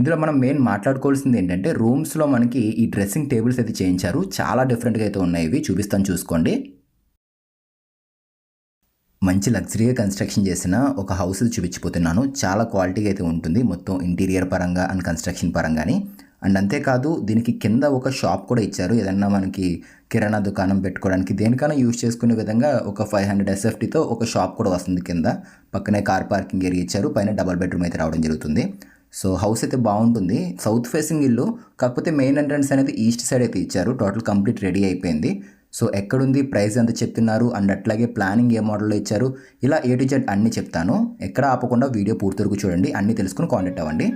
ఇందులో మనం మెయిన్ మాట్లాడుకోవాల్సింది ఏంటంటే రూమ్స్లో మనకి ఈ డ్రెస్సింగ్ టేబుల్స్ అయితే చేయించారు. చాలా డిఫరెంట్గా అయితే ఉన్నాయి ఇవి. చూపిస్తాను చూసుకోండి. మంచి లగ్జరీగా కన్స్ట్రక్షన్ చేసిన ఒక హౌస్ చూపించిపోతున్నాను చాలా క్వాలిటీగా అయితే ఉంటుంది. మొత్తం ఇంటీరియర్ పరంగా అండ్ కన్స్ట్రక్షన్ పరంగాని. అండ్ అంతేకాదు దీనికి కింద ఒక షాప్ కూడా ఇచ్చారు. ఏదన్నా మనకి కిరాణా దుకాణం పెట్టుకోవడానికి దేనికైనా యూజ్ చేసుకునే విధంగా ఒక ఫైవ్ హండ్రెడ్ ఎస్ఎఫ్టీతో ఒక షాప్ కూడా వస్తుంది కింద. పక్కనే కార్ పార్కింగ్ ఏరియా ఇచ్చారు. పైన డబల్ బెడ్రూమ్ అయితే రావడం జరుగుతుంది. సో హౌస్ అయితే బాగుంటుంది. సౌత్ ఫేసింగ్ ఇల్లు కాకపోతే మెయిన్ ఎంట్రన్స్ అనేది ఈస్ట్ సైడ్ అయితే ఇచ్చారు. టోటల్ కంప్లీట్ రెడీ అయిపోయింది. సో ఎక్కడుంది ప్రైస్ ఎంత చెప్తున్నారు అండ్ అట్లాగే ప్లానింగ్ ఏ మోడల్లో ఇచ్చారు ఇలా ఏ టు జెడ్ అన్నీ చెప్తాను. ఎక్కడ ఆపకుండా వీడియో పూర్తి వరకు చూడండి అన్నీ తెలుసుకుని కాంటాక్ట్ అవ్వండి.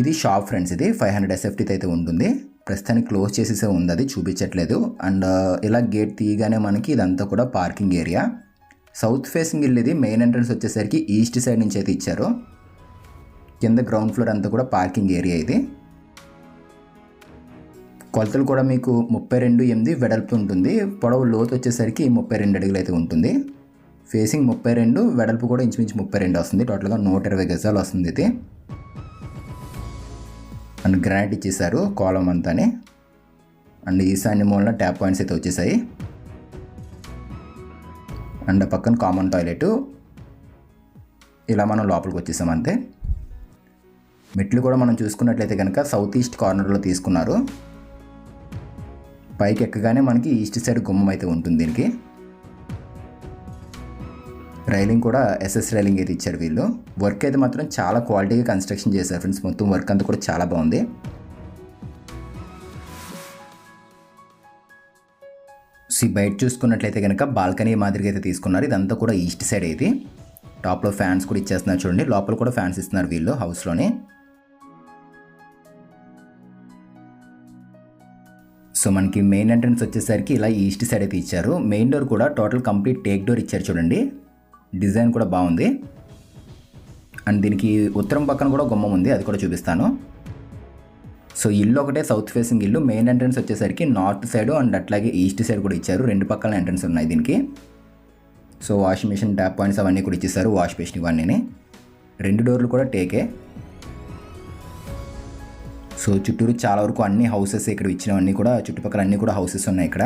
ఇది షాప్ ఫ్రెండ్స్ ఇది ఫైవ్ హండ్రెడ్ ఎస్ఎఫ్టీతో అయితే ఉంటుంది. ప్రస్తుతానికి క్లోజ్ చేసేసే ఉంది అది చూపించట్లేదు. అండ్ ఇలా గేట్ తీయగానే మనకి ఇదంతా కూడా పార్కింగ్ ఏరియా. సౌత్ ఫేసింగ్ ఇల్లు ఇది. మెయిన్ ఎంట్రన్స్ వచ్చేసరికి ఈస్ట్ సైడ్ నుంచి అయితే ఇచ్చారు. కింద గ్రౌండ్ ఫ్లోర్ అంతా కూడా పార్కింగ్ ఏరియా ఇది. కొలతలు కూడా మీకు ముప్పై రెండు ఎనిమిది వెడల్పు ఉంటుంది. పొడవు లోతు వచ్చేసరికి ముప్పై రెండు అడుగులు అయితే ఉంటుంది. ఫేసింగ్ ముప్పై రెండు వెడల్పు కూడా ఇంచుమించు ముప్పై రెండు వస్తుంది. టోటల్గా నూట ఇరవై గజాలు వస్తుంది ఇది. అండ్ గ్రానైట్ ఇచ్చేసారు కాలం అంతానే. అండ్ ఈశాన్య మూలన ట్యాప్ పాయింట్స్ అయితే వచ్చేసాయి. అండ్ పక్కన కామన్ టాయిలెట్. ఇలా మనం లోపలికి వచ్చేసాం అంతే. మెట్లు కూడా మనం చూసుకున్నట్లయితే కనుక సౌత్ ఈస్ట్ కార్నర్లో తీసుకున్నారు. పైకి ఎక్కగానే మనకి ఈస్ట్ సైడ్ గుమ్మం అయితే ఉంటుంది దీనికి. రైలింగ్ కూడా ఎస్ఎస్ రైలింగ్ అయితే ఇచ్చారు వీళ్ళు. వర్క్ అయితే మాత్రం చాలా క్వాలిటీగా కన్స్ట్రక్షన్ చేశారు ఫ్రెండ్స్ మొత్తం వర్క్ అంతా కూడా చాలా బాగుంది. సి బయట చూసుకున్నట్లయితే కనుక బాల్కనీ మాదిరిగా అయితే తీసుకున్నారు. ఇదంతా కూడా ఈస్ట్ సైడ్ అయితే. టాప్లో ఫ్యాన్స్ కూడా ఇచ్చేస్తున్నారు చూడండి. లోపల కూడా ఫ్యాన్స్ ఇస్తున్నారు వీళ్ళు హౌస్లోనే సో మనకి మెయిన్ ఎంట్రన్స్ వచ్చేసరికి ఇలా ఈస్ట్ సైడ్ అయితే ఇచ్చారు. మెయిన్ డోర్ కూడా టోటల్ కంప్లీట్ టేక్ డోర్ ఇచ్చారు చూడండి. డిజైన్ కూడా బాగుంది. అండ్ దీనికి ఉత్తరం పక్కన కూడా గుమ్మం ఉంది. అది కూడా చూపిస్తాను. సో ఇల్లు ఒకటే సౌత్ ఫేసింగ్ ఇల్లు. మెయిన్ ఎంట్రన్స్ వచ్చేసరికి నార్త్ సైడ్ అండ్ అట్లాగే ఈస్ట్ సైడ్ కూడా ఇచ్చారు. రెండు పక్కల ఎంట్రన్స్ ఉన్నాయి దీనికి. So washing machine tap points అవన్నీ కూడా ఇచ్చేసారు. వాష్ బేషన్ ఇవన్నీ రెండు డోర్లు కూడా టేకే సో చుట్టూరు చాలా వరకు అన్ని హౌసెస్ ఇక్కడ ఇచ్చినవన్నీ కూడా చుట్టుపక్కల అన్నీ కూడా హౌసెస్ ఉన్నాయి ఇక్కడ.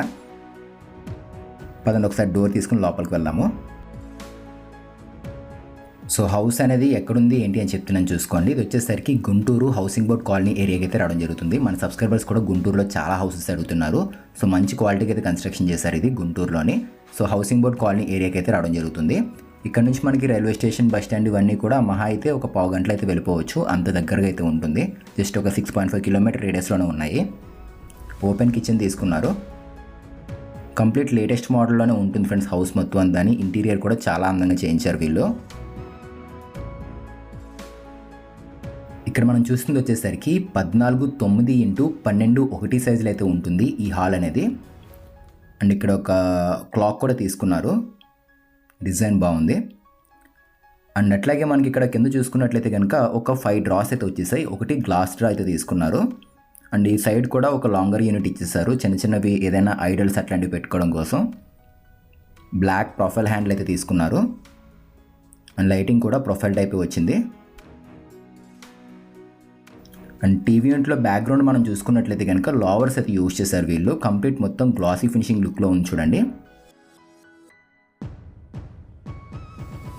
పదండి ఒకసారి డోర్ తీసుకుని లోపలికి వెళ్దాము. సో హౌస్ అనేది ఎక్కడుంది ఏంటి అని చెప్తున్నాను చూసుకోండి. ఇది వచ్చేసరికి గుంటూరు హౌసింగ్ బోర్డ్ కాలనీ ఏరియాకి అయితే రావడం జరుగుతుంది. మన సబ్స్క్రైబర్స్ కూడా గుంటూరులో చాలా హౌసెస్ అడుగుతున్నారు. సో మంచి క్వాలిటీకి అయితే కన్స్ట్రక్షన్ చేశారు ఇది గుంటూరులోని. సో హౌసింగ్ బోర్డ్ కాలనీ ఏరియాకి అయితే రావడం జరుగుతుంది. ఇక్కడ నుంచి మనకి రైల్వే స్టేషన్ బస్ స్టాండ్ ఇవన్నీ కూడా మహా అయితే ఒక పావు గంటలు అయితే వెళ్ళిపోవచ్చు. అంత దగ్గరగా అయితే ఉంటుంది. జస్ట్ ఒక సిక్స్ పాయింట్ ఫైవ్ కిలోమీటర్ రేడియస్లోనే ఉన్నాయి. ఓపెన్ కిచెన్ తీసుకున్నారు. కంప్లీట్ లేటెస్ట్ మోడల్లోనే ఉంటుంది ఫ్రెండ్స్ హౌస్ మొత్తం అంతా. ఇంటీరియర్ కూడా చాలా అందంగా చేయించారు వీళ్ళు. ఇక్కడ మనం చూస్తుంది వచ్చేసరికి పద్నాలుగు తొమ్మిది ఇంటూ పన్నెండు ఒకటి సైజులో అయితే ఉంటుంది ఈ హాల్ అనేది. అండ్ ఇక్కడ ఒక క్లాక్ కూడా తీసుకున్నారు. డిజైన్ బాగుంది. అండ్ అట్లాగే మనకి ఇక్కడ కింద చూసుకున్నట్లయితే కనుక ఒక ఫైవ్ డ్రాస్ అయితే వచ్చేసాయి. ఒకటి గ్లాస్ డ్రా అయితే తీసుకున్నారు. అండ్ ఈ సైడ్ కూడా ఒక లాంగర్ యూనిట్ ఇచ్చేసారు. చిన్న చిన్నవి ఏదైనా ఐడల్స్ అట్లాంటివి పెట్టుకోవడం కోసం. బ్లాక్ ప్రొఫైల్ హ్యాండిల్ అయితే తీసుకున్నారు. అండ్ లైటింగ్ కూడా ప్రొఫైల్ టైప్ వచ్చింది. అండ్ టీవీ యూనిట్లో బ్యాక్గ్రౌండ్ మనం చూసుకున్నట్లయితే కనుక లోవర్స్ అయితే యూజ్ చేశారు వీళ్ళు. కంప్లీట్ మొత్తం గ్లాసీ ఫినిషింగ్ లుక్లో ఉంది చూడండి.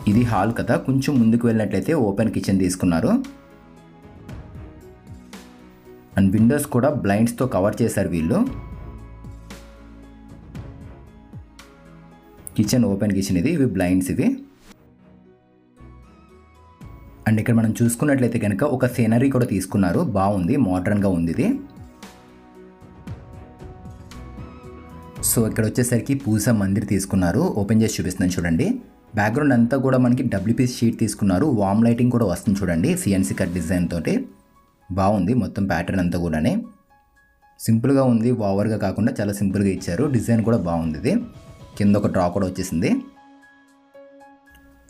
ఇది హాల్ కదా. కొంచెం ముందుకు వెళ్ళినట్లయితే ఓపెన్ కిచెన్ తీసుకున్నారు. అండ్ విండోస్ కూడా బ్లైండ్స్తో కవర్ చేశారు వీళ్ళు. కిచెన్ ఓపెన్ కిచెన్ ఇది ఇవి బ్లైండ్స్ ఇవి. అండ్ ఇక్కడ మనం చూసుకున్నట్లయితే కనుక ఒక సీనరీ కూడా తీసుకున్నారు. బాగుంది మోడర్న్గా ఉంది ఇది. సో ఇక్కడ వచ్చేసరికి పూజా మందిర్ తీసుకున్నారు. ఓపెన్ చేసి చూపిస్తున్నాను చూడండి. బ్యాక్గ్రౌండ్ అంతా కూడా మనకి డబ్ల్యూపీసీ షీట్ తీసుకున్నారు. వామ్ లైటింగ్ కూడా వస్తుంది చూడండి సిఎన్సీ కట్ డిజైన్ తోటి. బాగుంది మొత్తం ప్యాటర్న్ అంతా కూడానే. సింపుల్గా ఉంది ఓవర్గా కాకుండా చాలా సింపుల్గా ఇచ్చారు. డిజైన్ కూడా బాగుంది ఇది. కింద ఒక డ్రా కూడా వచ్చేసింది.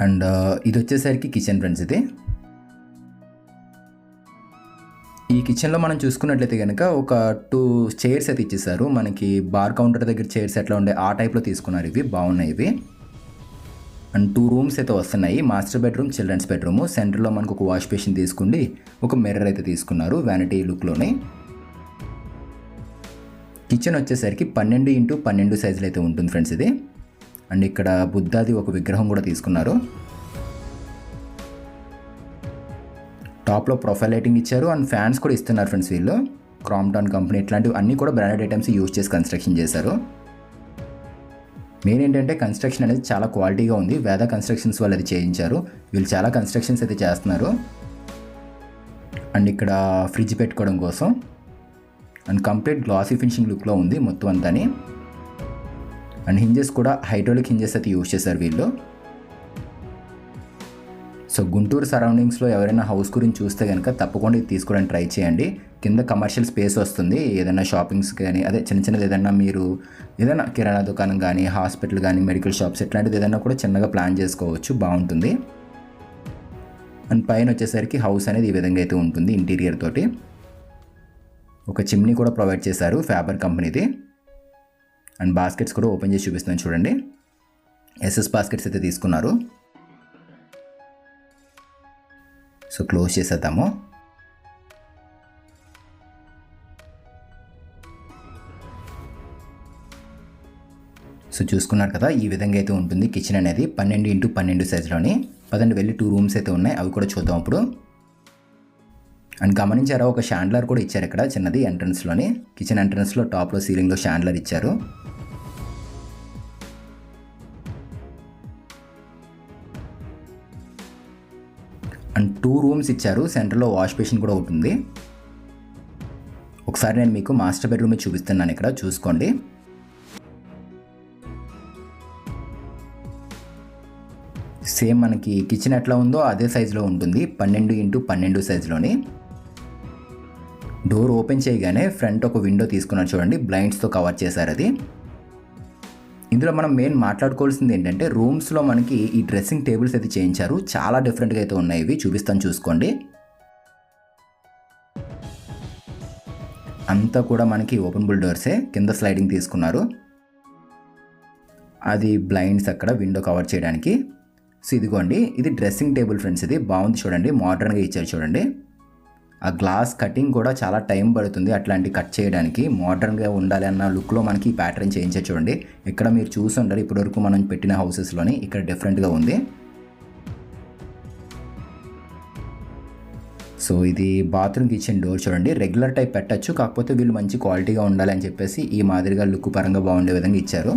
అండ్ ఇది వచ్చేసరికి కిచెన్ ఫ్రెండ్స్ ఇది. ఈ కిచెన్లో మనం చూసుకున్నట్లయితే కనుక ఒక టూ చైర్స్ అయితే ఇచ్చేసారు. మనకి బార్ కౌంటర్ దగ్గర చైర్స్ ఎట్లా ఉండే ఆ టైప్లో తీసుకున్నారు ఇవి. బాగున్నాయి ఇవి. అండ్ టూ రూమ్స్ అయితే వస్తున్నాయి. Master bedroom children's bedroom. సెంటర్లో మనకు ఒక వాష్ బేసిన్ తీసుకుండి ఒక మిర్రర్ అయితే తీసుకున్నారు వ్యానిటీ లుక్లోనే. కిచెన్ వచ్చేసరికి పన్నెండు ఇంటూ పన్నెండు సైజులు అయితే ఉంటుంది ఫ్రెండ్స్ ఇది. అండ్ ఇక్కడ బుద్ధాది ఒక విగ్రహం కూడా తీసుకున్నారు. టాప్లో ప్రొఫైల్ లైటింగ్ ఇచ్చారు అండ్ ఫ్యాన్స్ కూడా ఇస్తున్నారు ఫ్రెండ్స్ వీళ్ళు. క్రామ్టాన్ కంపెనీ ఇట్లాంటివి అన్నీ కూడా బ్రాండెడ్ ఐటమ్స్ యూజ్ చేసి కన్స్ట్రక్షన్ చేశారు. మెయిన్ ఏంటంటే కన్స్ట్రక్షన్ అనేది చాలా క్వాలిటీగా ఉంది. వేద కన్స్ట్రక్షన్స్ వాళ్ళు అది చేయించారు. వీళ్ళు చాలా కన్స్ట్రక్షన్స్ అయితే చేస్తున్నారు. అండ్ ఇక్కడ ఫ్రిడ్జ్ పెట్టుకోవడం కోసం అండ్ కంప్లీట్ గ్లాసీ ఫినిషింగ్ లుక్లో ఉంది మొత్తం అంతాని. అండ్ హింజెస్ కూడా హైడ్రోలిక్ హింజెస్ అయితే యూజ్ చేశారు వీళ్ళు. సో గుంటూరు సరౌండింగ్స్లో ఎవరైనా హౌస్ గురించి చూస్తే కనుక తప్పకుండా ఇది తీసుకోవడానికి ట్రై చేయండి. కింద కమర్షియల్ స్పేస్ వస్తుంది. ఏదైనా షాపింగ్స్ కానీ అదే చిన్న చిన్నది ఏదైనా మీరు ఏదైనా కిరాణా దుకాణం కానీ హాస్పిటల్ కానీ మెడికల్ షాప్స్ ఇట్లాంటిది ఏదైనా కూడా చిన్నగా ప్లాన్ చేసుకోవచ్చు. బాగుంటుంది. అండ్ పైన వచ్చేసరికి హౌస్ అనేది ఈ విధంగా అయితే ఉంటుంది ఇంటీరియర్ తోటి. ఒక చిమ్నీ కూడా ప్రొవైడ్ చేశారు ఫ్యాబర్ కంపెనీది. అండ్ బాస్కెట్స్ కూడా ఓపెన్ చేసి చూపిస్తాను చూడండి. ఎస్ఎస్ బాస్కెట్స్ అయితే తీసుకున్నారు. సో క్లోజ్ చేసేద్దాము. సో చూసుకున్నారు కదా ఈ విధంగా అయితే ఉంటుంది కిచెన్ అనేది పన్నెండు ఇంటూ పన్నెండు సైజులోని. పదండి వెళ్ళి టూ రూమ్స్ అయితే ఉన్నాయి అవి కూడా చూద్దాం అప్పుడు. అండ్ గమనించారా ఒక షాండ్లర్ కూడా ఇచ్చారు ఇక్కడ చిన్నది ఎంట్రన్స్లోని. కిచెన్ ఎంట్రన్స్లో టాప్లో సీలింగ్లో షాండ్లర్ ఇచ్చారు. అండ్ టూ రూమ్స్ ఇచ్చారు సెంటర్లో వాష్ బేసిన్ కూడా ఉంటుంది ఒకసారి నేను మీకు మాస్టర్ బెడ్రూమ్ చూపిస్తున్నాను ఇక్కడ చూసుకోండి. సేమ్ మనకి కిచెన్ ఎట్లా ఉందో అదే సైజులో ఉంటుంది పన్నెండు ఇంటూ పన్నెండు సైజులోని. డోర్ ఓపెన్ చేయగానే ఫ్రంట్ ఒక విండో తీసుకున్నారు చూడండి బ్లైండ్స్తో కవర్ చేశారు అది. ఇందులో మనం మెయిన్ మాట్లాడుకోవాల్సింది ఏంటంటే రూమ్స్లో మనకి ఈ డ్రెస్సింగ్ టేబుల్స్ అయితే చేయించారు. చాలా డిఫరెంట్గా అయితే ఉన్నాయి ఇవి చూపిస్తాను చూసుకోండి. అంతా కూడా మనకి ఓపెన్ బుల్ డోర్సే కింద స్లైడింగ్ తీసుకున్నారు. అది బ్లైండ్స్ అక్కడ విండో కవర్ చేయడానికి. సో ఇదిగోండి ఇది డ్రెస్సింగ్ టేబుల్ ఫ్రెండ్స్ ఇది బాగుంది చూడండి మోడర్న్గా ఇచ్చారు చూడండి. ఆ గ్లాస్ కటింగ్ కూడా చాలా టైం పడుతుంది అట్లాంటి కట్ చేయడానికి. మోడర్న్గా ఉండాలి అన్న లుక్లో మనకి ఈ ప్యాటర్న్ చేయించే చూడండి. ఇక్కడ మీరు చూసి ఉండరు ఇప్పటివరకు మనం పెట్టిన హౌసెస్లోని ఇక్కడ డిఫరెంట్గా ఉంది. సో ఇది బాత్రూమ్ కిచెన్ డోర్ చూడండి. రెగ్యులర్ టైప్ పెట్టచ్చు కాకపోతే వీళ్ళు మంచి క్వాలిటీగా ఉండాలి అని చెప్పేసి ఈ మాదిరిగా లుక్ పరంగా బాగుండే విధంగా ఇచ్చారు.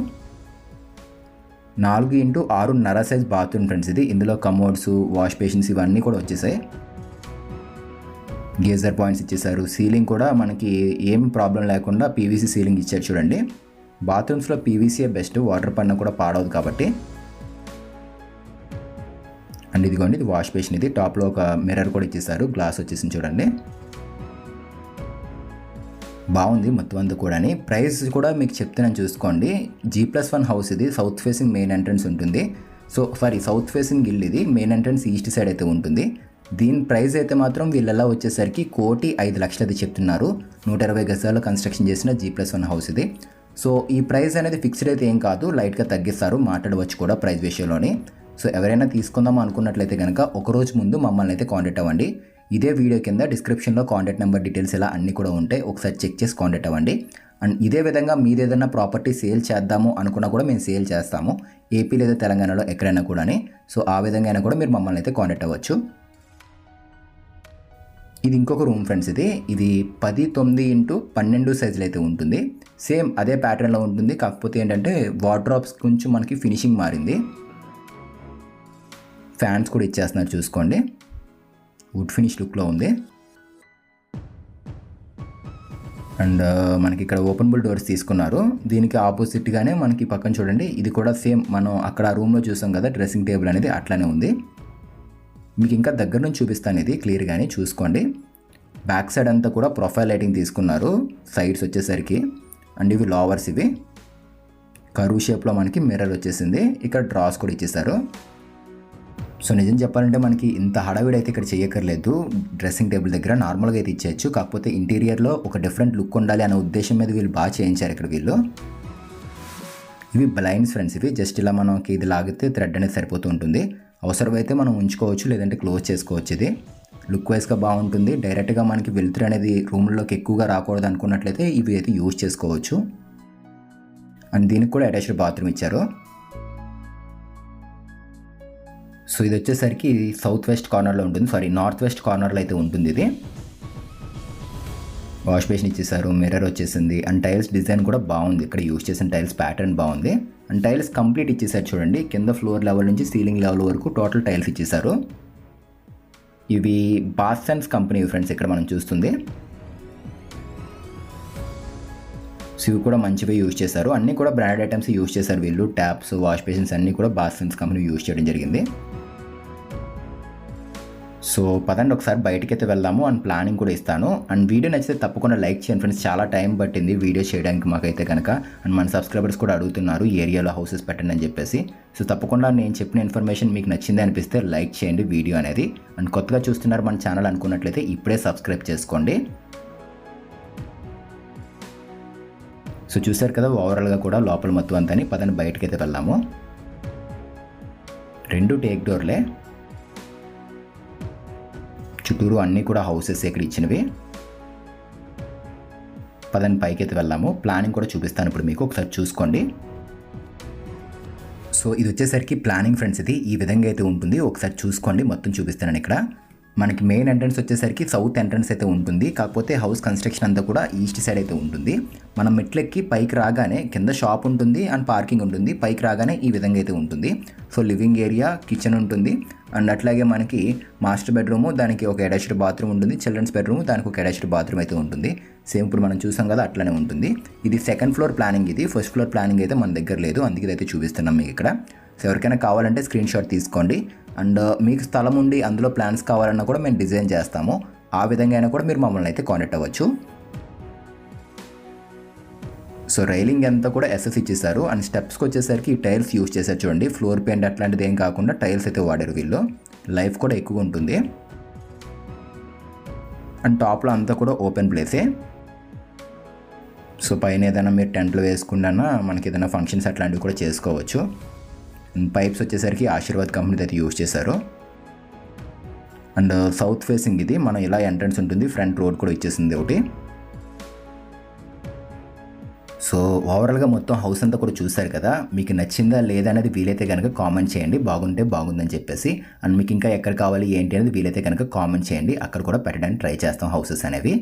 నాలుగు ఇంటూ ఆరున్నర సైజ్ బాత్రూమ్ ఫ్రెండ్స్ ఇది. ఇందులో కమోడ్స్ వాష్ బేసిన్స్ ఇవన్నీ కూడా వచ్చేసాయి. గేజర్ పాయింట్స్ ఇచ్చేసారు సీలింగ్ కూడా మనకి ఏం ప్రాబ్లం లేకుండా పీవీసీ సీలింగ్ ఇచ్చారు చూడండి. బాత్రూమ్స్లో పీవీసీయే బెస్ట్ వాటర్ పడినా కూడా పాడవదు కాబట్టి. అండ్ ఇదిగోండి ఇది వాష్ బేసిన్ ఇది. టాప్లో ఒక మిర్రర్ కూడా ఇచ్చేసారు గ్లాస్ వచ్చేసింది చూడండి. బాగుంది మొత్తం అంతా కూడా ప్రైస్ కూడా మీకు చెప్తున్నాను చూసుకోండి. జీ ప్లస్ వన్ హౌస్ ఇది. సౌత్ ఫేసింగ్ మెయిన్ ఎంట్రన్స్ ఉంటుంది. సో సారీ సౌత్ ఫేసింగ్ ఇల్లు ఇది. మెయిన్ ఎంట్రన్స్ ఈస్ట్ సైడ్ అయితే ఉంటుంది. దీని ప్రైస్ అయితే మాత్రం వీళ్ళలా వచ్చేసరికి కోటి ఐదు లక్షలది చెప్తున్నారు. నూట ఇరవై గజాల్లో కన్స్ట్రక్షన్ చేసిన జీ ప్లస్ వన్ హౌస్ ఇది. సో ఈ ప్రైస్ అనేది ఫిక్స్డ్ అయితే ఏం కాదు లైట్గా తగ్గిస్తారు మాట్లాడవచ్చు కూడా ప్రైస్ విషయంలోని. సో ఎవరైనా తీసుకుందాం అనుకున్నట్లయితే కనుక ఒక రోజు ముందు మమ్మల్ని అయితే కాంటాక్ట్ అవ్వండి. ఇదే వీడియో కింద డిస్క్రిప్షన్లో కాంటాక్ట్ నెంబర్ డీటెయిల్స్ ఇలా అన్నీ కూడా ఉంటాయి ఒకసారి చెక్ చేసి కాంటాక్ట్ అవ్వండి. అండ్ ఇదే విధంగా మీరు ఏదైనా ప్రాపర్టీ సేల్ చేద్దాము అనుకున్నా కూడా మేము సేల్ చేస్తాము. ఏపీ లేదా తెలంగాణలో ఎక్కడైనా కూడాని. సో ఆ విధంగా అయినా కూడా మీరు మమ్మల్ని అయితే కాంటాక్ట్ అవ్వచ్చు. ఇది ఇంకొక రూమ్ ఫ్రెండ్స్ ఇది. ఇది పది తొమ్మిది ఇంటూ పన్నెండు సైజులు అయితే ఉంటుంది. సేమ్ అదే ప్యాటర్న్లో ఉంటుంది. కాకపోతే ఏంటంటే వార్డ్రాప్స్ కొంచెం మనకి ఫినిషింగ్ మారింది. ఫ్యాన్స్ కూడా ఇచ్చేస్తున్నారు చూసుకోండి. వుడ్ ఫినిష్ లుక్లో ఉంది. అండ్ uh, మనకి ఇక్కడ ఓపెన్బుల్ డోర్స్ తీసుకున్నారు. దీనికి ఆపోజిట్గానే మనకి పక్కన చూడండి. ఇది కూడా సేమ్ మనం అక్కడ రూమ్లో చూసాం కదా డ్రెస్సింగ్ టేబుల్ అనేది అట్లానే ఉంది. మీకు ఇంకా దగ్గర నుంచి చూపిస్తాను ఇది క్లియర్గానే చూసుకోండి. బ్యాక్ సైడ్ అంతా కూడా ప్రొఫైల్ లైటింగ్ తీసుకున్నారు సైడ్స్ వచ్చేసరికి. అండ్ ఇవి లావర్స్ ఇవి. కరువు షేప్లో మనకి మిర్రర్ వచ్చేసింది ఇక్కడ డ్రాస్ కూడా ఇచ్చేసారు. సో నిజం చెప్పాలంటే మనకి ఇంత హడావిడి అయితే ఇక్కడ చేయక్కర్లేదు డ్రెస్సింగ్ టేబుల్ దగ్గర నార్మల్గా అయితే ఇచ్చేయచ్చు కాకపోతే ఇంటీరియర్లో ఒక డిఫరెంట్ లుక్ ఉండాలి అనే ఉద్దేశం మీద వీళ్ళు బాగా చేయించారు ఇక్కడ వీళ్ళు. ఇవి బ్లైండ్స్ ఫ్రెండ్స్ ఇవి జస్ట్ ఇలా మనకి ఇది లాగితే థ్రెడ్ అనేది సరిపోతూ ఉంటుంది. అవసరమైతే మనం ఉంచుకోవచ్చు లేదంటే క్లోజ్ చేసుకోవచ్చు. ఇది లుక్ వైజ్గా బాగుంటుంది. డైరెక్ట్గా మనకి వెలుతురు అనేది రూమ్లోకి ఎక్కువగా రాకూడదు అనుకున్నట్లయితే ఇవి అయితే యూజ్ చేసుకోవచ్చు. అండ్ దీనికి కూడా అటాచ్డ్ బాత్రూమ్ ఇచ్చారు. సో ఇది వచ్చేసరికి సౌత్ వెస్ట్ కార్నర్లో ఉంటుంది. సారీ నార్త్ వెస్ట్ కార్నర్లో అయితే ఉంటుంది ఇది. వాష్ బేసిన్ ఇచ్చేసారు మిర్రర్ వచ్చేసింది. అండ్ టైల్స్ డిజైన్ కూడా బాగుంది. ఇక్కడ యూజ్ చేసిన టైల్స్ ప్యాటర్న్ బాగుంది. అండ్ టైల్స్ కంప్లీట్ ఇచ్చేసారు చూడండి. కింద ఫ్లోర్ లెవెల్ నుంచి సీలింగ్ లెవెల్ వరకు టోటల్ టైల్స్ ఇచ్చేసారు. ఇవి బాసన్స్ కంపెనీ ఫ్రెండ్స్ ఇక్కడ మనం చూస్తుంది. సో ఇవి కూడా మంచిగా యూజ్ చేశారు. అన్నీ కూడా బ్రాండెడ్ ఐటమ్స్ యూజ్ చేశారు వీళ్ళు. ట్యాప్స్ వాష్ బేసిన్స్ అన్నీ కూడా బాసన్స్ కంపెనీ యూజ్ చేయడం జరిగింది. సో పదండి ఒకసారి బయటకైతే వెళ్దాము. అండ్ ప్లానింగ్ కూడా ఇస్తాను. అండ్ వీడియో నచ్చితే తప్పకుండా లైక్ చేయండి ఫ్రెండ్స్. చాలా టైం పట్టింది వీడియో చేయడానికి మాకైతే కనుక అండ్ మన సబ్స్క్రైబర్స్ కూడా అడుగుతున్నారు ఈ ఏరియాలో హౌసెస్ పెట్టండి అని చెప్పేసి. సో తప్పకుండా నేను చెప్పిన ఇన్ఫర్మేషన్ మీకు నచ్చింది అనిపిస్తే లైక్ చేయండి వీడియో అనేది. అండ్ కొత్తగా చూస్తున్నారు మన ఛానల్ అనుకున్నట్లయితే ఇప్పుడే సబ్స్క్రైబ్ చేసుకోండి. సో చూశారు కదా ఓవరాల్గా కూడా లోపల మొత్తం అంతా పదని బయటకైతే వెళ్దాము. రెండు టేక్ డోర్లే. చుట్టూరు అన్నీ కూడా హౌసెస్ ఇక్కడ ఇచ్చినవి. పదని పైకి అయితే వెళ్ళాము ప్లానింగ్ కూడా చూపిస్తాను ఇప్పుడు మీకు. ఒకసారి చూసుకోండి. సో ఇది వచ్చేసరికి ప్లానింగ్ ఫ్రెండ్స్ ఇది ఈ విధంగా అయితే ఉంటుంది. ఒకసారి చూసుకోండి. మొత్తం చూపిస్తాను ఇక్కడ. మనకి మెయిన్ ఎంట్రన్స్ వచ్చేసరికి సౌత్ ఎంట్రన్స్ అయితే ఉంటుంది. కాకపోతే హౌస్ కన్స్ట్రక్షన్ అంతా కూడా ఈస్ట్ సైడ్ అయితే ఉంటుంది. మనం మెట్లెక్కి పైకి రాగానే కింద షాప్ ఉంటుంది అండ్ పార్కింగ్ ఉంటుంది. పైకి రాగానే ఈ విధంగా అయితే ఉంటుంది. సో లివింగ్ ఏరియా కిచెన్ ఉంటుంది. అండ్ అట్లాగే మనకి మాస్టర్ బెడ్రూము దానికి ఒక అటాచ్డ్ బాత్రూమ్ ఉంటుంది. చిల్డ్రన్స్ బెడ్రూమ్ దానికి ఒక అటాచ్డ్ బాత్రూమ్ అయితే ఉంటుంది. సేమ్ ఇప్పుడు మనం చూసాం కదా అట్లనే ఉంటుంది. ఇది సెకండ్ ఫ్లోర్ ప్లానింగ్ ఇది. ఫస్ట్ ఫ్లోర్ ప్లానింగ్ అయితే మన దగ్గర లేదు. అందుకే అయితే చూపిస్తున్నాం మీకు ఇక్కడ. సో ఎవరికైనా కావాలంటే స్క్రీన్ షాట్ తీసుకోండి. అండ్ మీకు స్థలం ఉండి అందులో ప్లాన్స్ కావాలన్నా కూడా మేము డిజైన్ చేస్తాము. ఆ విధంగా అయినా కూడా మీరు మమ్మల్ని అయితే కాంటాక్ట్ అవ్వచ్చు. సో రైలింగ్ అంతా కూడా ఎస్ఎస్ ఇచ్చేసారు. అండ్ స్టెప్స్కి వచ్చేసరికి ఈ టైల్స్ యూజ్ చేశారు చూడండి. ఫ్లోర్ పెయింట్ అట్లాంటిది ఏం కాకుండా టైల్స్ అయితే వాడారు వీళ్ళు. లైఫ్ కూడా ఎక్కువ ఉంటుంది. అండ్ టాప్లో అంతా కూడా ఓపెన్ ప్లేసే సో పైన ఏదైనా మీరు టెంట్లు వేసుకున్నా మనకి ఏదైనా ఫంక్షన్స్ అట్లాంటివి కూడా చేసుకోవచ్చు. పైప్స్ వచ్చేసరికి ఆశీర్వాద్ కంపెనీ అయితే యూజ్ చేశారు. అండ్ సౌత్ ఫేసింగ్ ఇది మనం ఇలా ఎంట్రన్స్ ఉంటుంది ఫ్రంట్ రోడ్ కూడా ఇచ్చేసింది ఒకటి. సో ఓవరాల్గా మొత్తం హౌస్ అంతా కూడా చూశారు కదా మీకు నచ్చిందా లేదా అనేది వీలైతే కనుక కామెంట్ చేయండి బాగుంటే బాగుందని చెప్పేసి. అండ్ మీకు ఇంకా ఎక్కడ కావాలి ఏంటి అనేది వీలైతే కనుక కామెంట్ చేయండి అక్కడ కూడా పెట్టడానికి ట్రై చేస్తాం హౌసెస్ అనేవి.